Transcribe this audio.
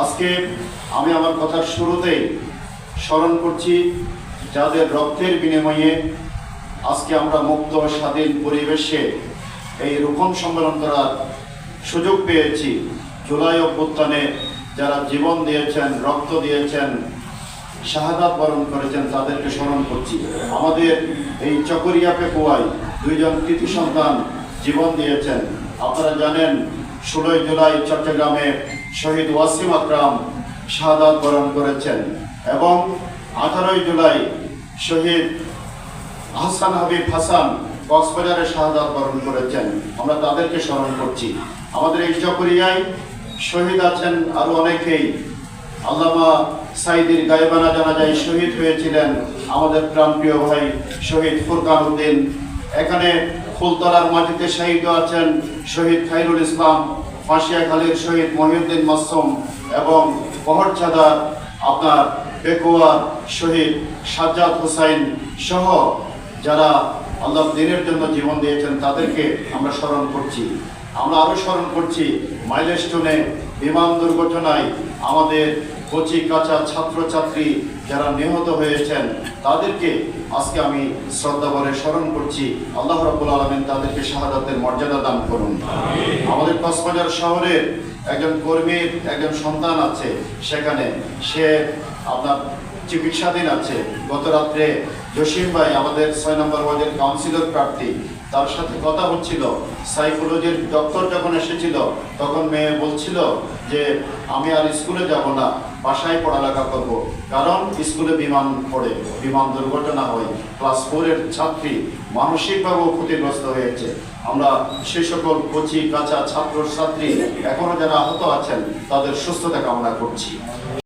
আজকে আমি আমার কথার শুরুতেই স্মরণ করছি, যাদের রক্তের বিনিময়ে আজকে আমরা মুক্ত স্বাধীন পরিবেশে এই রোপণ সম্মেলন করার সুযোগ পেয়েছি। জুলাই অভ্যুত্থানে যারা জীবন দিয়েছেন, রক্ত দিয়েছেন, শাহাদাত বরণ করেছেন, তাদেরকে স্মরণ করছি। আমাদের এই চকরিয়া পেকুয়ায় দুইজন কৃতি সন্তান জীবন দিয়েছেন। আপনারা জানেন, ষোলোই জুলাই চট্টগ্রামে শহীদ ওয়াসিম আকরাম শাহাদাত বরণ করেছেন এবং আঠারোই জুলাই শহীদ হাসান হাবিব হাসান কক্সবাজারে শাহাদাত বরণ করেছেন। আমরা তাদেরকে স্মরণ করছি। আমাদের এই চকরিয়ায় শহীদ আছেন আরও অনেকেই। আল্লামা সাইদির গায়েবানা জানাজায় শহীদ হয়েছিলেন আমাদের প্রাণপ্রিয় ভাই শহীদ ফুরকান উদ্দিন। এখানে ফুলতলার মাটিতে শহীদ আছেন শহীদ খাইরুল ইসলাম। ফাঁসিয়াখালীর শহীদ মহিউদ্দিন মাসুম এবং পহরছাদার আপনার বেকুয়ার শহীদ সাজ্জাদ হোসাইন সহ যারা আল্লাহ দিনের জন্য জীবন দিয়েছেন, তাদেরকে আমরা স্মরণ করছি। আমরা আরও স্মরণ করছি, মাইলস্টোনে বিমান দুর্ঘটনায় আমাদের কচি কাঁচা ছাত্রছাত্রী যারা নিহত হয়েছেন তাদেরকে আজকে আমি শ্রদ্ধা ভরে স্মরণ করছি। আল্লাহ রাব্বুল আলমিন তাদেরকে শাহাদাতের মর্যাদা দান করুন। আমাদের কক্সবাজার শহরের একজন কর্মীর একজন সন্তান আছে সেখানে সে আপনার চিকিৎসাধীন আছে। গত রাত্রে জসিম ভাই আমাদের ছয় নম্বর ওয়ার্ডের কাউন্সিলর প্রার্থী তার সাথে কথা হচ্ছিল। সাইকোলজির ডক্টর যখন এসেছিল, তখন মেয়ে বলছিল যে, আমি আর স্কুলে যাব না, বাসায় পড়ালেখা করব। কারণ স্কুলে বিমান পড়ে, বিমান দুর্ঘটনা হয়। ক্লাস ফোরের ছাত্রী মানসিকভাবেও ক্ষতিগ্রস্ত হয়েছে। আমরা সেই সকল কচি, কাঁচা ছাত্র ছাত্রী এখনও যারা আহত আছেন, তাদের সুস্থতা কামনা করছি।